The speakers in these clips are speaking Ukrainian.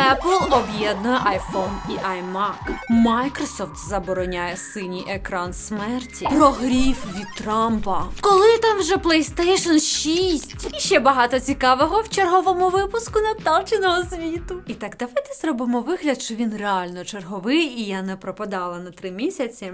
Apple об'єднує iPhone і iMac. Microsoft забороняє синій екран смерті. Прогрів від Трампа. Коли там вже PlayStation 6? І ще багато цікавого в черговому випуску Наталчиного світу. І так, давайте зробимо вигляд, що він реально черговий, і я не пропадала на три місяці.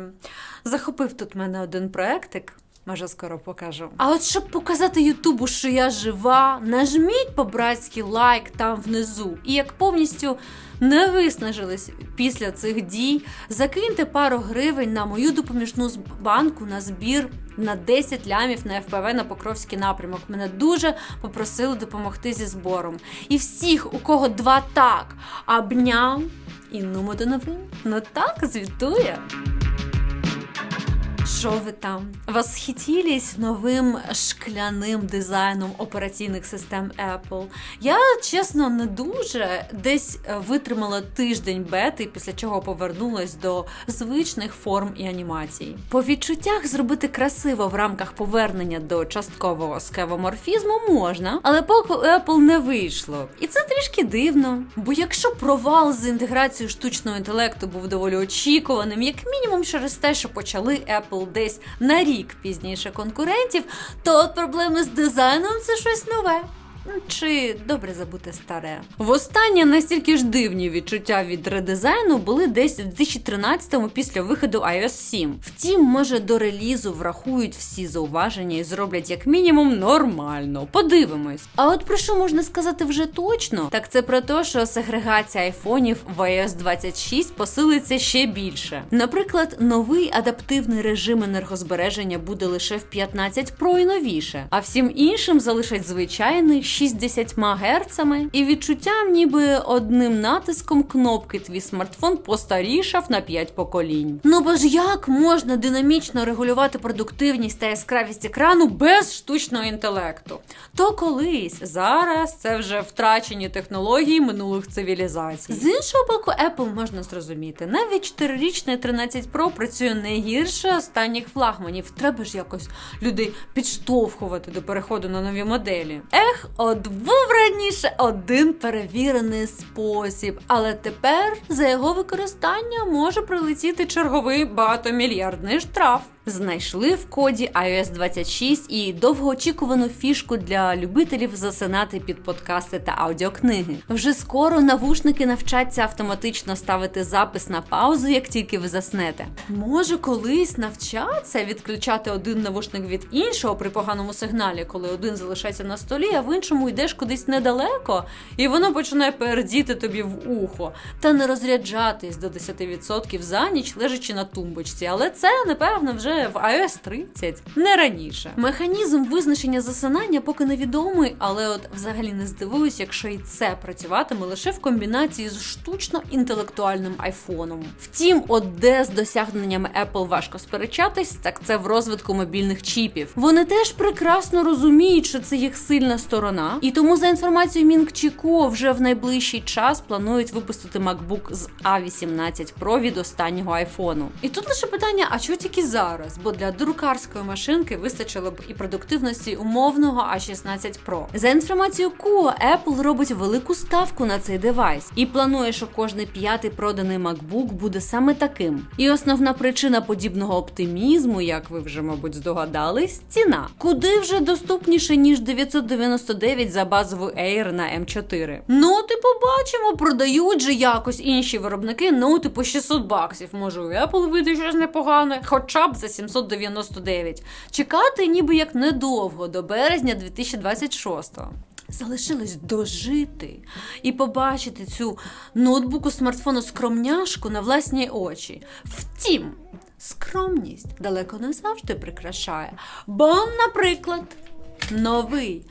Захопив тут мене один проектик. Може, скоро покажу. А от щоб показати Ютубу, що я жива, нажміть по-братськи лайк там внизу. І як повністю не виснажились після цих дій, закиньте пару гривень на мою допоміжну банку на збір на 10 лямів на ФПВ на Покровський напрямок. Мене дуже попросили допомогти зі збором. І всіх, у кого два так, обняв і нумо до новин. Ну так звітує. Що ви там? Восхитілись новим шкляним дизайном операційних систем Apple. Я чесно не дуже десь е, витримала тиждень бети, після чого повернулась до звичних форм і анімацій. По відчуттях зробити красиво в рамках повернення до часткового скевоморфізму можна, але поки Apple не вийшло. І це трішки дивно. Бо якщо провал з інтеграцією штучного інтелекту був доволі очікуваним, як мінімум через те, що почали Apple десь на рік пізніше конкурентів, то от проблеми з дизайном це щось нове. Ну, Чи добре забути старе. Востаннє настільки ж дивні відчуття від редизайну були десь в 2013-му після виходу iOS 7. Втім, може до релізу врахують всі зауваження і зроблять як мінімум нормально. Подивимось. А от про що можна сказати вже точно? Так це про те, що сегрегація айфонів в iOS 26 посилиться ще більше. Наприклад, новий адаптивний режим енергозбереження буде лише в 15 Pro і новіше, а всім іншим залишать звичайний 60 Гц і відчуттям, ніби одним натиском кнопки твій смартфон постарішав на 5 поколінь. Ну бо ж як можна динамічно регулювати продуктивність та яскравість екрану без штучного інтелекту? То колись зараз це вже втрачені технології минулих цивілізацій. З іншого боку, Apple можна зрозуміти. Навіть 4-річний 13 Pro працює не гірше останніх флагманів. Треба ж якось людей підштовхувати до переходу на нові моделі. Ех, от був раніше один перевірений спосіб, але тепер за його використання може прилетіти черговий багатомільярдний штраф. Знайшли в коді iOS 26 і довгоочікувану фішку для любителів засинати під подкасти та аудіокниги. Вже скоро навушники навчаться автоматично ставити запис на паузу, як тільки ви заснете. Може, колись навчаться відключати один навушник від іншого при поганому сигналі, коли один залишається на столі, а в іншому йдеш кудись недалеко, і воно починає пердіти тобі в ухо та не розряджатись до 10% за ніч, лежачи на тумбочці. Але це напевно вже в iOS 30, не раніше. Механізм визначення засинання поки невідомий, але от взагалі не здивуюсь, якщо і це працюватиме лише в комбінації з штучно інтелектуальним айфоном. Втім, от де з досягненнями Apple важко сперечатись, так це в розвитку мобільних чіпів. Вони теж прекрасно розуміють, що це їх сильна сторона, і тому за інформацією Мінкчіко вже в найближчий час планують випустити MacBook з A18 Pro від останнього айфону. І тут лише питання: а чого тільки зараз? Бо для друкарської машинки вистачило б і продуктивності умовного A16 Pro. За інформацією Kuo, Apple робить велику ставку на цей девайс і планує, що кожний п'ятий проданий MacBook буде саме таким. І основна причина подібного оптимізму, як ви вже мабуть здогадались, ціна. Куди вже доступніше ніж 999 за базову Air на M4. Ну, ти побачимо, продають же якось інші виробники ноути по 600 баксів. Може, у Apple вийде щось непогане, хоча б за 799. Чекати ніби як недовго до березня 2026-го. Залишилось дожити і побачити цю ноутбуку смартфону скромняшку на власні очі. Втім, скромність далеко не завжди прикрашає. Бо, наприклад, новий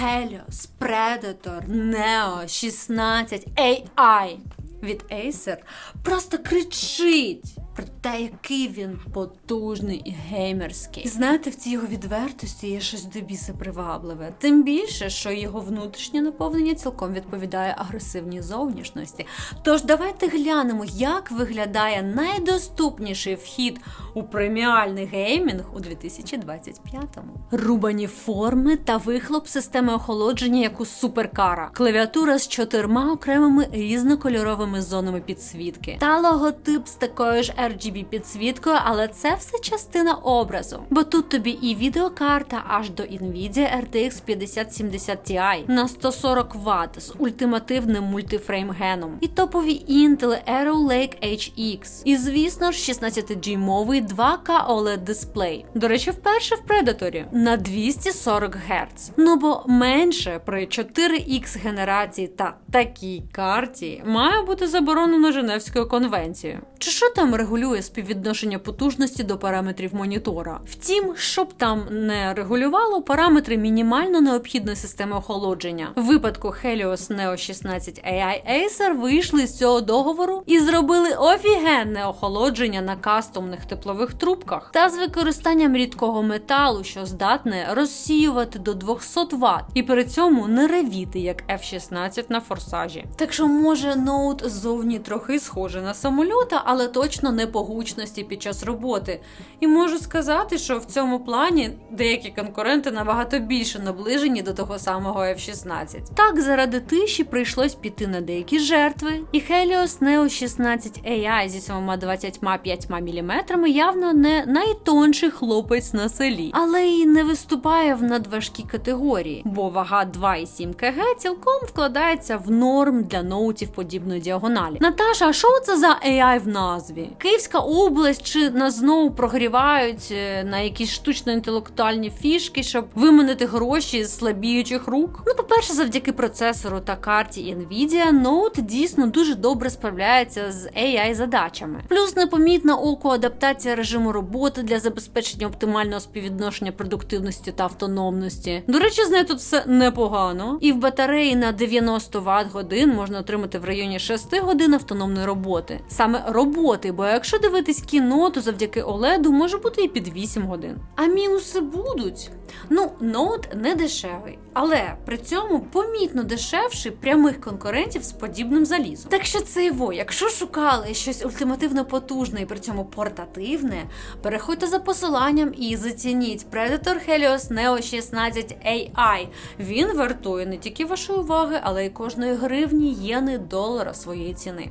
Helios Predator Neo 16 AI від Acer просто кричить Та який він потужний і геймерський. Знаєте, в цій його відвертості є щось до біса привабливе. Тим більше, що його внутрішнє наповнення цілком відповідає агресивній зовнішності. Тож давайте глянемо, як виглядає найдоступніший вхід у преміальний геймінг у 2025-му. Рубані форми та вихлоп системи охолодження, як у суперкара, клавіатура з чотирма окремими різнокольоровими зонами підсвітки та логотип з такою ж RGB підсвіткою, але це все частина образу. Бо тут тобі і відеокарта аж до Nvidia RTX 5070 Ti на 140 Вт з ультимативним мультифрейм геном, і топові Intel Arrow Lake HX. І звісно ж 16G-мовий 2K OLED дисплей. До речі, вперше в Predator на 240 Гц. Ну бо менше при 4X генерації та такій карті має бути заборонено Женевською конвенцією. Чи що там регулює співвідношення потужності до параметрів монітора? Втім, щоб там не регулювало параметри мінімально необхідної системи охолодження. В випадку Helios Neo 16 AI Acer вийшли з цього договору і зробили офігенне охолодження на кастомних теплових трубках та з використанням рідкого металу, що здатне розсіювати до 200 Вт, і при цьому не ревіти, як F-16 на форсажі. Так що може ноут зовні трохи схоже на самольота, але точно не по гучності під час роботи. І можу сказати, що в цьому плані деякі конкуренти набагато більше наближені до того самого F-16. Так, заради тиші прийшлось піти на деякі жертви, і Helios Neo 16 AI зі своїми 25 мм явно не найтонший хлопець на селі, але й не виступає в надважкій категорії, бо вага 2,7 кг цілком вкладається в норм для ноутів подібної діагоналі. Наташа, а що це за AI в назві? Київська область чи нас знову прогрівають е, на якісь штучно-інтелектуальні фішки, щоб виманити гроші з слабіючих рук? Ну, по-перше, завдяки процесору та карті Nvidia, ноут дійсно дуже добре справляється з AI задачами. Плюс непомітна оку адаптація режиму роботи для забезпечення оптимального співвідношення продуктивності та автономності. До речі, з нею тут все непогано. І в батареї на 90 Вт годин можна отримати в районі 6 годин автономної роботи. Саме роботи, бо якщо дивитись кіно, то завдяки OLED може бути і під 8 годин. А мінуси будуть. Ну, ноут не дешевий, але при цьому помітно дешевший прямих конкурентів з подібним залізом. Так що це його, якщо шукали щось ультимативно потужне і при цьому портативне, переходьте за посиланням і зацініть Predator Helios Neo 16 AI. Він вартує не тільки вашої уваги, але й кожної гривні, єни, долара своєї ціни.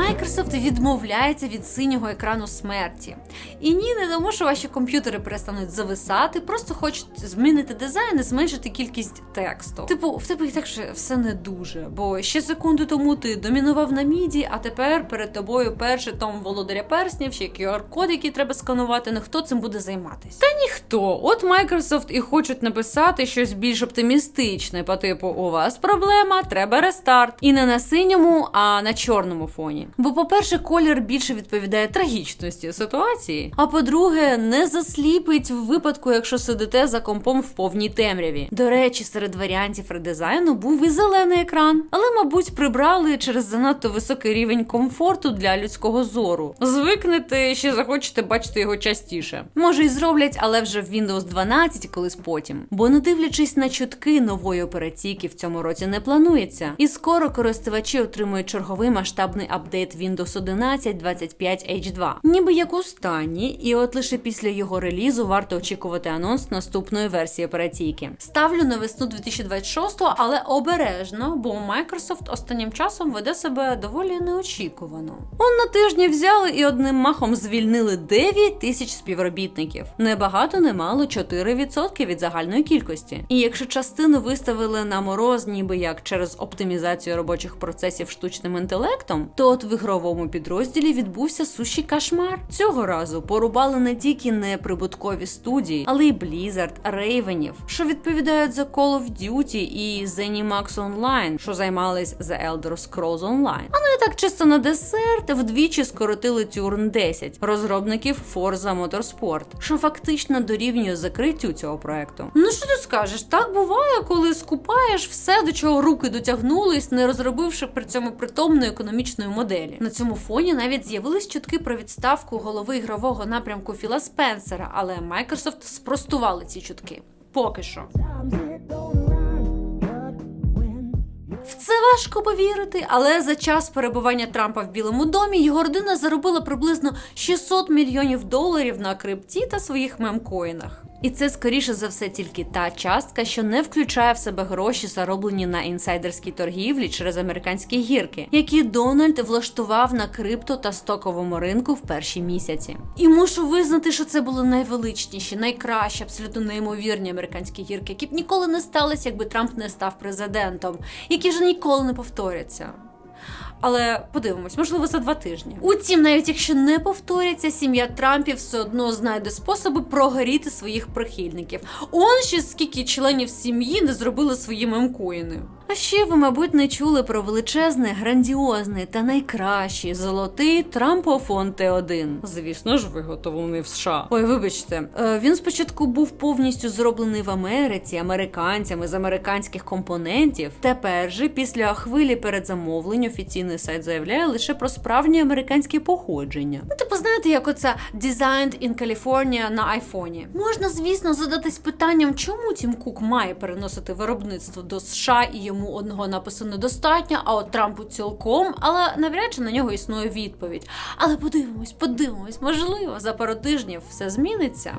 Microsoft відмовляється від синього екрану смерті. І ні, не тому, що ваші комп'ютери перестануть зависати, просто хочуть змінити дизайн і зменшити кількість тексту. Типу, в тебе і так ще все не дуже. Бо ще секунду тому ти домінував на міді, а тепер перед тобою перший том володаря перснів, ще QR-код, який треба сканувати. Ну хто цим буде займатися? Та ніхто. От Microsoft і хочуть написати щось більш оптимістичне, по типу у вас проблема, треба рестарт. І не на синьому, а на чорному фоні. Бо, по-перше, колір більше відповідає трагічності ситуації. А по-друге, не засліпить в випадку, якщо сидите за компом в повній темряві. До речі, серед варіантів редизайну був і зелений екран, але, мабуть, прибрали через занадто високий рівень комфорту для людського зору. Звикнете, ще захочете бачити його частіше. Може, і зроблять, але вже в Windows 12 колись потім. Бо не дивлячись на чутки нової операційки в цьому році не планується. І скоро користувачі отримують черговий масштабний апдейт Windows 11 25 H2. Ніби як у стані, і от лише після його релізу варто очікувати анонс наступної версії операційки. Ставлю на весну 2026, але обережно, бо Microsoft останнім часом веде себе доволі неочікувано. Он на тижні взяли і одним махом звільнили 9 тисяч співробітників. Не багато, не мало 4% від загальної кількості. І якщо частину виставили на мороз, ніби як через оптимізацію робочих процесів штучним інтелектом, то от в ігровому підрозділі відбувся суші кошмар. Цього разу порубали не тільки неприбуткові студії, але й Blizzard, Ravenів, що відповідають за Call of Duty і Zenimax Online, що займались за Elder Scrolls Online. А ну і так чисто на десерт вдвічі скоротили Turn 10 розробників Forza Motorsport, що фактично дорівнює закриттю цього проекту. Ну що ти скажеш? Так буває, коли скупаєш все, до чого руки дотягнулись, не розробивши при цьому притомної економічної моделі. На цьому фоні навіть з'явились чутки про відставку голови ігрового напрямку Філа Спенсера, але Microsoft спростували ці чутки. Поки що. В це важко повірити, але за час перебування Трампа в Білому домі його родина заробила приблизно 600 мільйонів доларів на крипті та своїх мемкоїнах. І це скоріше за все тільки та частка, що не включає в себе гроші, зароблені на інсайдерській торгівлі через американські гірки, які Дональд влаштував на крипто та стоковому ринку в перші місяці. І мушу визнати, що це були найвеличніші, найкращі, абсолютно неймовірні американські гірки, які б ніколи не сталися, якби Трамп не став президентом, які вже ніколи не повторяться. Але подивимось, можливо, за два тижні. Утім, навіть якщо не повторяться, сім'я Трампів все одно знайде способи прогоріти своїх прихильників. Он ще скільки членів сім'ї не зробили свої мемкоїни. А ще ви, мабуть, не чули про величезний, грандіозний та найкращий золотий Трампофон Т1. Звісно ж, виготовлений в США. Ой, вибачте, е, він спочатку був повністю зроблений в Америці, американцями з американських компонентів. Тепер же, після хвилі передзамовлень, офіційний сайт заявляє лише про справжнє американське походження. Ну, типу, знаєте, як оце Designed in California на айфоні. Можна, звісно, задатись питанням, чому Тім Кук має переносити виробництво до США і йому одного напису недостатньо, а от Трампу цілком, але навряд чи на нього існує відповідь. Але подивимось, подивимось, можливо, за пару тижнів все зміниться.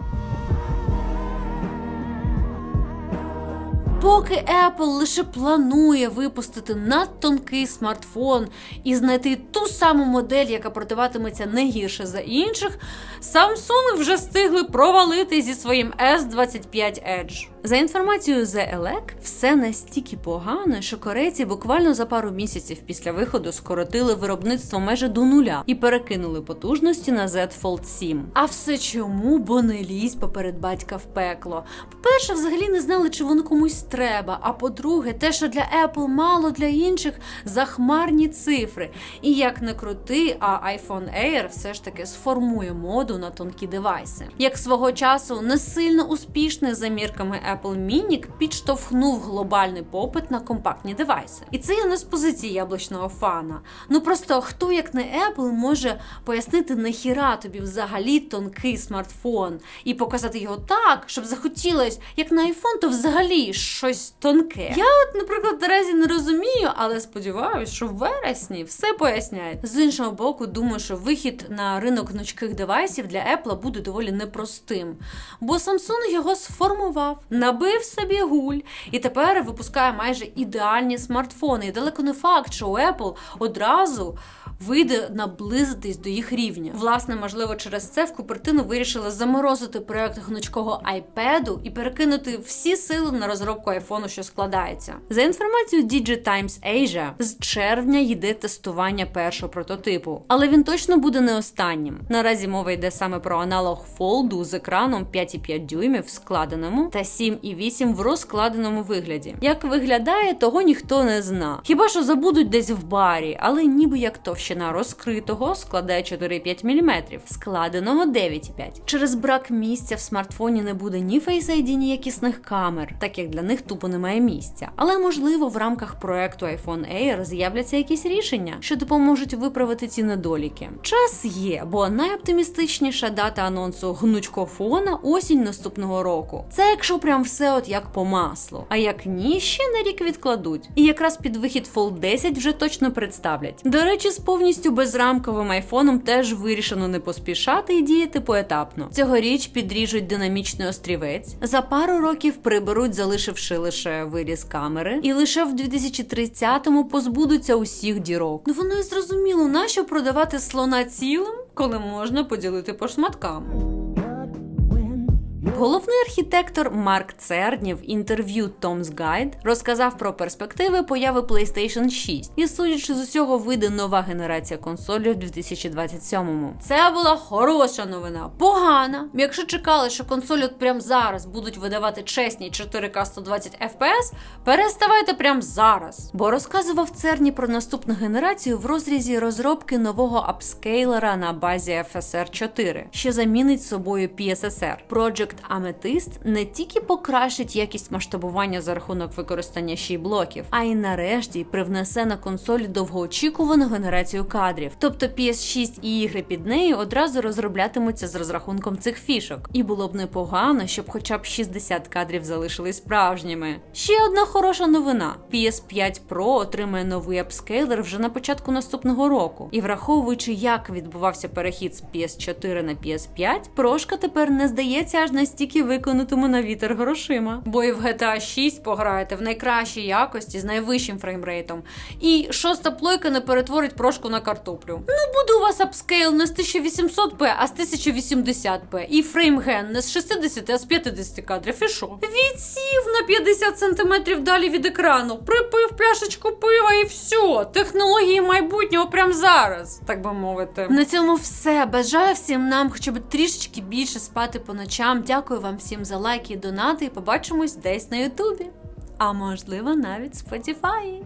Поки Apple лише планує випустити надтонкий смартфон і знайти ту саму модель, яка продаватиметься не гірше за інших, Samsung вже встигли провалити зі своїм S25 Edge. За інформацією The Elec, все настільки погано, що корейці буквально за пару місяців після виходу скоротили виробництво майже до нуля і перекинули потужності на Z Fold 7. А все чому? Бо не лізь поперед батька в пекло. По-перше, взагалі не знали, чи воно комусь треба. А по-друге, те, що для Apple мало для інших захмарні цифри. І як не крути, а iPhone Air все ж таки сформує моду на тонкі девайси. Як свого часу не сильно успішний за мірками Apple Mini підштовхнув глобальний попит на компактні девайси. І це я не з позиції яблучного фана. Ну просто хто як не Apple може пояснити нахіра тобі взагалі тонкий смартфон і показати його так, щоб захотілось, як на iPhone, то взагалі щось тонке. Я, от, наприклад, наразі не розумію, але сподіваюся, що в вересні все поясняють. З іншого боку, думаю, що вихід на ринок гнучких девайсів для Apple буде доволі непростим, бо Samsung його сформував, набив собі гуль і тепер випускає майже ідеальні смартфони. І далеко не факт, що у Apple одразу вийде наблизитись до їх рівня. Власне, можливо, через це в Купертину вирішили заморозити проект гнучкого iPad і перекинути всі сили на розробку айфону, що складається. За інформацією DigiTimes Asia, з червня йде тестування першого прототипу, але він точно буде не останнім. Наразі мова йде саме про аналог Fold з екраном 5,5 дюймів в складеному та 7,8 в розкладеному вигляді. Як виглядає, того ніхто не зна. Хіба що забудуть десь в барі, але ніби як товщина розкритого складає 4,5 мм, складеного 9,5. Через брак місця в смартфоні не буде ні Face ID, ні якісних камер, так як для них тупо немає місця. Але можливо в рамках проекту iPhone Air з'являться якісь рішення, що допоможуть виправити ці недоліки. Час є, бо найоптимістичніша дата анонсу гнучкофона осінь наступного року. Це якщо прям все от як по маслу. А як ні, ще на рік відкладуть. І якраз під вихід Fold 10 вже точно представлять. До речі, з повністю безрамковим айфоном теж вирішено не поспішати і діяти поетапно. Цьогоріч підріжуть динамічний острівець. За пару років приберуть, залишивши лише виріз камери, і лише в 2030-му позбудуться усіх дірок. Ну воно і зрозуміло, нащо продавати слона цілим, коли можна поділити по шматкам. Головний архітектор Марк Церні в інтерв'ю Tom's Guide розказав про перспективи появи PlayStation 6. І судячи з усього, вийде нова генерація консолі в 2027-му. Це була хороша новина. Погана. Якщо чекали, що консолі от прямо зараз будуть видавати чесні 4К 120 FPS, переставайте прямо зараз. Бо розказував Церні про наступну генерацію в розрізі розробки нового апскейлера на базі FSR 4, що замінить собою PSSR. Project Amethyst не тільки покращить якість масштабування за рахунок використання ще й блоків, а й нарешті привнесе на консолі довгоочікувану генерацію кадрів. Тобто PS6 і ігри під нею одразу розроблятимуться з розрахунком цих фішок. І було б непогано, щоб хоча б 60 кадрів залишились справжніми. Ще одна хороша новина: PS5 Pro отримає новий апскейлер вже на початку наступного року. І враховуючи, як відбувався перехід з PS4 на PS5, прошка тепер не здається аж настільки виконатому на вітер грошима. Бо і в GTA 6 пограєте в найкращій якості з найвищим фреймрейтом. І шоста плойка не перетворить прошку на картоплю. Ну буде у вас апскейл не з 1800p, а з 1080p. І фреймген не з 60, а з 50 кадрів. І що? Відсів на 50 сантиметрів далі від екрану, припив пляшечку пива і все. Технології майбутнього прямо зараз, так би мовити. На цьому все. Бажаю всім нам хоча б трішечки більше спати по ночам. Дякую вам всім за лайки і донати. І побачимось десь на Ютубі. А можливо, навіть Spotify.